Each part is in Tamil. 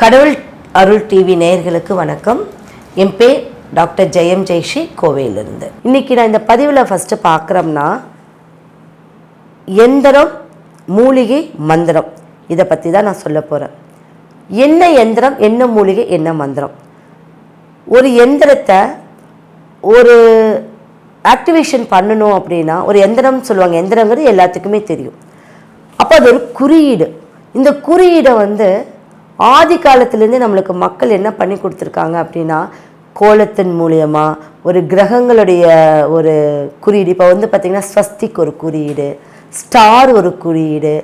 கடவுள் அருள் டிவி நேயர்களுக்கு வணக்கம். என் பேர் டாக்டர் ஜெயம் ஜெய்ஷி கோவையிலிருந்து. இன்னைக்கு நான் இந்த பதிவில் ஃபஸ்ட்டு பார்க்குறோம்னா எந்திரம் மூலிகை மந்திரம். இதை பற்றி தான் நான் சொல்ல போகிறேன் என்ன எந்திரம் என்ன மூலிகை என்ன மந்திரம்? ஒரு எந்திரத்தை ஒரு ஆக்டிவேஷன் பண்ணணும் அப்படின்னா ஒரு எந்திரம் சொல்லுவாங்க. எந்திரங்கிறது எல்லாத்துக்குமே தெரியும். அப்போ அது ஒரு குறியீடு. இந்த குறியீடை வந்து ஆதி காலத்துலேருந்து நம்மளுக்கு மக்கள் என்ன பண்ணி கொடுத்துருக்காங்க அப்படின்னா கோலத்தின் மூலியமாக ஒரு கிரகங்களுடைய ஒரு குறியீடு. இப்போ வந்து பார்த்திங்கன்னா ஸ்வஸ்திக் ஒரு குறியீடு ஸ்டார் ஒரு குறியீடு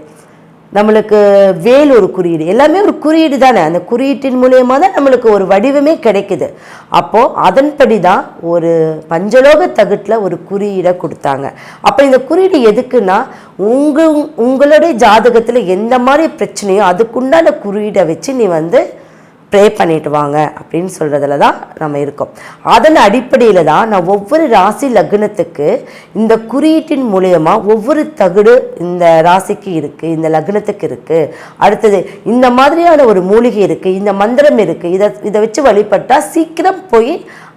நம்மளுக்கு வேல் ஒரு குறியீடு. எல்லாமே ஒரு குறியீடு தானே. அந்த குறியீட்டின் மூலியமாக தான் நம்மளுக்கு ஒரு வடிவமே கிடைக்குது. அப்போது அதன்படி தான் ஒரு பஞ்சலோக தகுட்டில் ஒரு குறியீடை கொடுத்தாங்க. அப்போ இந்த குறியீடு எதுக்குன்னா உங்கள் உங்களுடைய ஜாதகத்தில் எந்த மாதிரி பிரச்சனையோ அதுக்குண்டான குறியீடை வச்சு நீ வந்து ப்ரே பண்ணிட்டு வாங்க அப்படின்னு சொல்கிறதுல தான் நம்ம இருக்கோம். அதன் அடிப்படையில் தான் நான் ஒவ்வொரு ராசி லக்னத்துக்கு இந்த குறியீட்டின் மூலயமா ஒவ்வொரு தகுடு இந்த ராசிக்கு இருக்குது இந்த லக்னத்துக்கு இருக்குது அடுத்தது இந்த மாதிரியான ஒரு மூலிகை இருக்குது இந்த மந்திரம் இருக்குது இதை இதை வச்சு வழிபட்டால் சீக்கிரம் போய்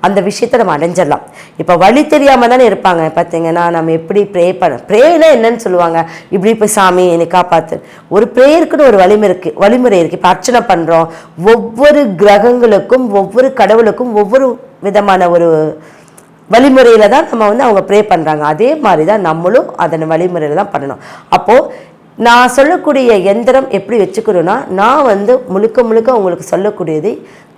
அந்த விஷயத்தை நம்ம அடைஞ்சிடலாம். இப்போ வழி தெரியாமல் தானே இருப்பாங்க. பார்த்தீங்கன்னா நம்ம எப்படி ப்ரே பண்ண ப்ரேனா என்னன்னு சொல்லுவாங்க. இப்படி இப்போ சாமி என்னை காப்பாற்று ஒரு ப்ரேயருக்குன்னு ஒரு வழிமுறை இருக்குது வழிமுறை இருக்குது இப்போ அர்ச்சனை பண்ணுறோம் ஒவ்வொரு கிரகங்களுக்கும் ஒவ்வொரு கடவுளுக்கும் ஒவ்வொரு விதமான ஒரு வழிமுறையில் தான் நம்ம வந்து அவங்க ப்ரே பண்ணுறாங்க அதே மாதிரி தான் நம்மளும் அதன் வழிமுறையில் தான் பண்ணணும். அப்போது நான் சொல்லக்கூடிய எந்திரம் எப்படி வச்சுக்கணும்னா நான் வந்து முழுக்க முழுக்க உங்களுக்கு சொல்லக்கூடியது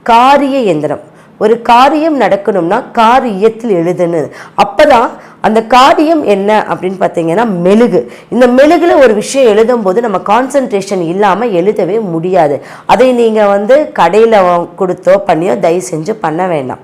காரிய எந்திரம். ஒரு காரியம் நடக்கணும்னா காரியத்தில் எழுதுன்னு. அப்பதான் அந்த காரியம் என்ன அப்படின்னு பார்த்தீங்கன்னா மெழுகு. இந்த மெழுகில் ஒரு விஷயம் எழுதும் போது நம்ம கான்சன்ட்ரேஷன் இல்லாமல் எழுதவே முடியாது. அதை நீங்கள் வந்து கடையில் கொடுத்தோ பண்ணியோ தயவு செஞ்சு பண்ண வேண்டாம்.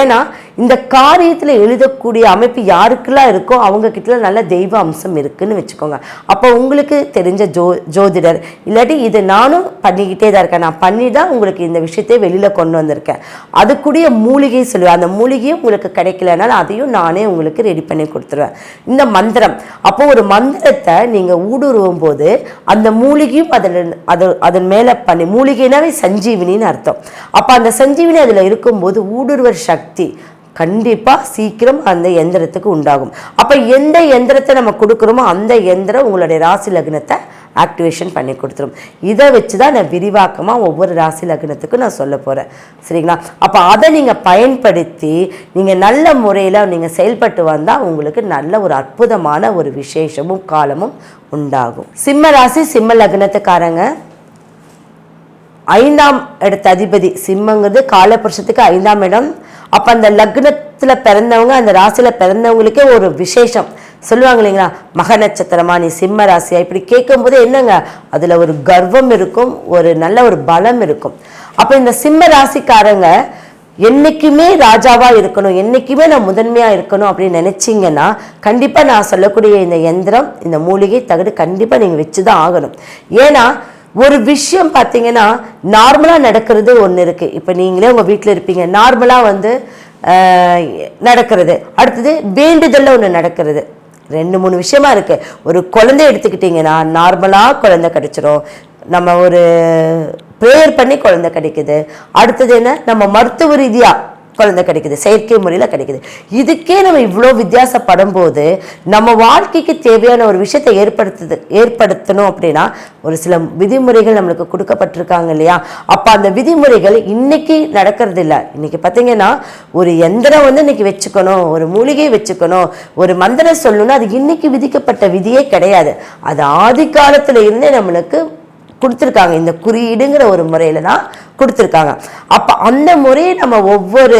ஏன்னா இந்த காரியத்தில் எழுதக்கூடிய அமைப்பு யாருக்கெல்லாம் இருக்கோ அவங்கக்கிட்ட நல்ல தெய்வ அம்சம் இருக்குன்னு வச்சுக்கோங்க. அப்போ உங்களுக்கு தெரிஞ்ச ஜோ ஜோதிடர் இல்லாட்டி இது நானும் பண்ணிக்கிட்டே தான் இருக்கேன். நான் பண்ணி தான் உங்களுக்கு இந்த விஷயத்தை வெளியில் கொண்டு வந்திருக்கேன். அதுக்குரிய மூலிகை சொல்லுவேன். அந்த மூலிகையும் உங்களுக்கு கிடைக்கலனால அதையும் நானே உங்களுக்கு ரெடி பண்ணி கொடுத்துருவேன். இந்த மந்திரம். அப்போ ஒரு மந்திரத்தை நீங்கள் ஊடுருவும் போது அந்த மூலிகையும் அதில் அது அதன் மேலே பண்ணி மூலிகைனாவே சஞ்சீவினின்னு அர்த்தம். அப்போ அந்த சஞ்சீவினி அதில் இருக்கும்போது ஊடுருவர் சக்தி கண்டிப்பாக சீக்கிரம் அந்த எந்திரத்துக்கு உண்டாகும். அப்போ எந்த எந்திரத்தை நம்ம கொடுக்குறோமோ அந்த எந்திரம் உங்களுடைய ராசி லக்னத்தை ஆக்டிவேஷன் பண்ணி கொடுத்துரும். இதை வச்சு தான் நான் விரிவாக்கமாக ஒவ்வொரு ராசி லக்னத்துக்கும் நான் சொல்ல போகிறேன் சரிங்களா? அப்போ அதை நீங்கள் பயன்படுத்தி நீங்கள் நல்ல முறையில் நீங்கள் செயல்பட்டு வந்தால் உங்களுக்கு நல்ல ஒரு அற்புதமான ஒரு விசேஷமும் காலமும் உண்டாகும். சிம்ம ராசி சிம்ம லக்னத்துக்காரங்க. ஐந்தாம் இடத்து அதிபதி சிம்மங்கிறது காலபுருஷத்துக்கு ஐந்தாம் இடம். அப்போ அந்த லக்னத்தில் பிறந்தவங்க அந்த ராசியில் பிறந்தவங்களுக்கே ஒரு விசேஷம். சொல்லுவாங்க இல்லைங்களா? மக நட்சத்திரமா நீ சிம்ம ராசியா? இப்படி கேட்கும்போது என்னங்க? அதில் ஒரு கர்வம் இருக்கும் ஒரு நல்ல ஒரு பலம் இருக்கும். அப்போ இந்த சிம்ம ராசிக்காரங்க என்னைக்குமே ராஜாவா இருக்கணும் என்னைக்குமே நான் முதன்மையா இருக்கணும் அப்படின்னு நினைச்சீங்கன்னா கண்டிப்பா நான் சொல்லக்கூடிய இந்த எந்திரம் இந்த மூலிகை தகடு கண்டிப்பா நீங்க வச்சுதான் ஆகணும். ஏன்னா ஒரு விஷயம் பார்த்தீங்கன்னா நார்மலாக நடக்கிறது ஒன்று இருக்குது இப்போ நீங்களே உங்கள் வீட்டில் இருப்பீங்க நார்மலாக வந்து ஆஹ், நடக்கிறது. அடுத்தது வேண்டுதலில் ஒன்று நடக்கிறது. ரெண்டு மூணு விஷயமா இருக்குது ஒரு குழந்தை எடுத்துக்கிட்டிங்கன்னா நார்மலாக குழந்தை கிடச்சிரும். நம்ம ஒரு ப்ரேயர் பண்ணி குழந்தை கிடைக்குது. அடுத்தது என்ன? நம்ம மருத்துவ ரீதியாக குழந்தை கிடைக்குது செயற்கை முறையில் கிடைக்குது. இதுக்கே நம்ம இவ்வளோ வித்தியாசப்படும் போது நம்ம வாழ்க்கைக்கு தேவையான ஒரு விஷயத்தை ஏற்படுத்துது ஏற்படுத்தணும் அப்படின்னா ஒரு சில விதிமுறைகள் நம்மளுக்கு கொடுக்கப்பட்டிருக்காங்க இல்லையா? அப்போ அந்த விதிமுறைகள் இன்னைக்கு நடக்கிறது இல்லை இன்னைக்கு பார்த்தீங்கன்னா ஒரு எந்திரம் வந்து இன்னைக்கு வச்சுக்கணும் ஒரு மூலிகை வச்சுக்கணும் ஒரு மந்திரம் சொல்லணும்னா அது இன்னைக்கு விதிக்கப்பட்ட விதியே கிடையாது. அது ஆதி காலத்துல இருந்தே நம்மளுக்கு கொடுத்துருக்காங்க. இந்த குறியீடுங்கிற ஒரு முறையில தான் கொடுத்துருக்காங்க. அப்போ அந்த முறையை நம்ம ஒவ்வொரு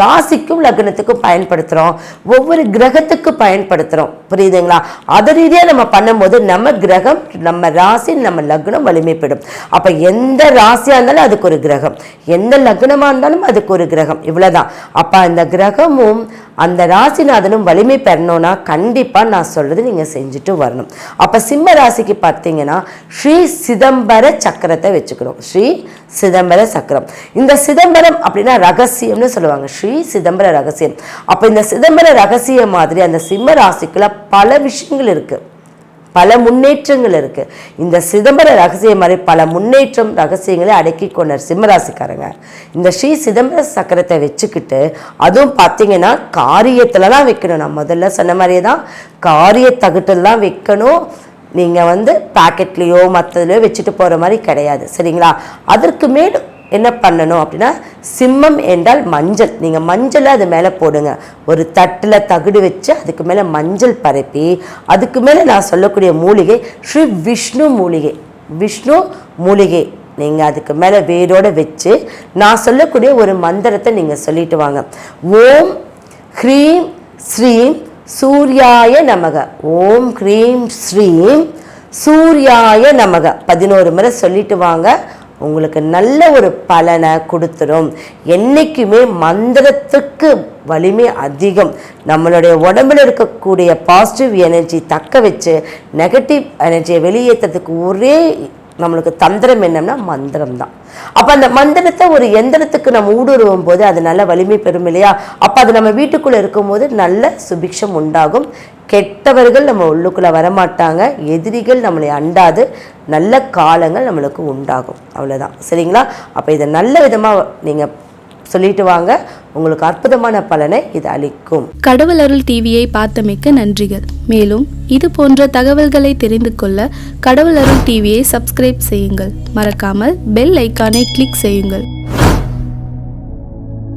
ராசிக்கும் லக்னத்துக்கும் பயன்படுத்துகிறோம் ஒவ்வொரு கிரகத்துக்கும் பயன்படுத்துகிறோம் புரியுதுங்களா? அது ரீதியாக நம்ம பண்ணும்போது நம்ம கிரகம் நம்ம ராசி நம்ம லக்னம் வலிமைப்படும் அப்போ எந்த ராசியாக இருந்தாலும் அதுக்கு ஒரு கிரகம். எந்த லக்னமாக இருந்தாலும் அதுக்கு ஒரு கிரகம். இவ்வளோதான் அப்போ அந்த கிரகமும் அந்த ராசிநாதனும் வலிமை பெறணும்னா கண்டிப்பாக நான் சொல்கிறது நீங்கள் செஞ்சுட்டு வரணும். அப்போ சிம்ம ராசிக்கு பார்த்தீங்கன்னா ஸ்ரீ சிதம்பர சக்கரத்தை வச்சுக்கணும். ஸ்ரீ சிதம்பர சக்கரம். இந்த சிதம்பரம் அப்படின்னா ரகசியம்னு சொல்லுவாங்க. ஸ்ரீ சிதம்பர ரகசியம். அப்போ இந்த சிதம்பர ரகசியம் மாதிரி அந்த சிம்ம ராசிக்குள்ள பல விஷயங்கள் இருக்குது பல முன்னேற்றங்கள் இருக்கு. இந்த சிதம்பர ரகசியம் மாதிரி பல முன்னேற்றம் ரகசியங்களை அடக்கி கொண்டார் சிம்மராசிக்காரங்க இந்த ஸ்ரீ சிதம்பர சக்கரத்தை வச்சுக்கிட்டு அதுவும் பார்த்தீங்கன்னா காரியத்துல தான் வைக்கணும். நான் முதல்ல சொன்ன மாதிரியே தான் காரிய தகுட்டில் தான் வைக்கணும். நீங்கள் வந்து பாக்கெட்லேயோ மற்றதுலையோ வச்சுட்டு போகிற மாதிரி கிடையாது சரிங்களா? அதற்கு மேல் என்ன பண்ணணும் அப்படின்னா சிம்மம் என்றால் மஞ்சள். நீங்கள் மஞ்சளை அது மேலே போடுங்க. ஒரு தட்டில் தகுடு வச்சு அதுக்கு மேலே மஞ்சள் பரப்பி அதுக்கு மேலே நான் சொல்லக்கூடிய மூலிகை ஸ்ரீ விஷ்ணு மூலிகை. விஷ்ணு மூலிகை. நீங்கள் அதுக்கு மேலே வேரோட வச்சு நான் சொல்லக்கூடிய ஒரு மந்திரத்தை நீங்கள் சொல்லிட்டு வாங்க. ஓம் ஹ்ரீம் ஸ்ரீம் சூர்யாய நமக. ஓம் க்ரீம் ஸ்ரீம் சூர்யாய நமக. பதினோரு முறை சொல்லிட்டு வாங்க. உங்களுக்கு நல்ல ஒரு பலனை கொடுத்துரும். என்றைக்குமே மந்திரத்துக்கு வலிமை அதிகம். நம்மளுடைய உடம்புல இருக்கக்கூடிய பாசிட்டிவ் எனர்ஜி தக்க வச்சு நெகட்டிவ் எனர்ஜியை வெளியேற்றதுக்கு ஒரே நம்மளுக்கு தந்திரம் என்னன்னா மந்திரம் தான் அப்போ அந்த மந்திரத்தை ஒரு எந்திரத்துக்கு நம்ம ஊடுருவும் போது அது நல்ல வலிமை பெறும் இல்லையா? அப்போ அது நம்ம வீட்டுக்குள்ளே இருக்கும்போது நல்ல சுபிக்ஷம் உண்டாகும். கெட்டவர்கள் நம்ம உள்ளுக்குள்ளே வரமாட்டாங்க. எதிரிகள் நம்மளை அண்டாது. நல்ல காலங்கள் நம்மளுக்கு உண்டாகும். அவ்வளோதான் சரிங்களா? அப்போ இதை நல்ல விதமாக நீங்கள் சொல்லிட்டு வாங்க. உங்களுக்கு அற்புதமான பலனை இது அளிக்கும். கடவுள் அருள் டிவியை பார்த்தமைக்க நன்றிகள். மேலும் இது போன்ற தகவல்களை தெரிந்து கொள்ள கடவுள் அருள் டிவியை சப்ஸ்கிரைப் செய்யுங்கள். மறக்காமல் பெல் ஐக்கானை கிளிக் செய்யுங்கள்.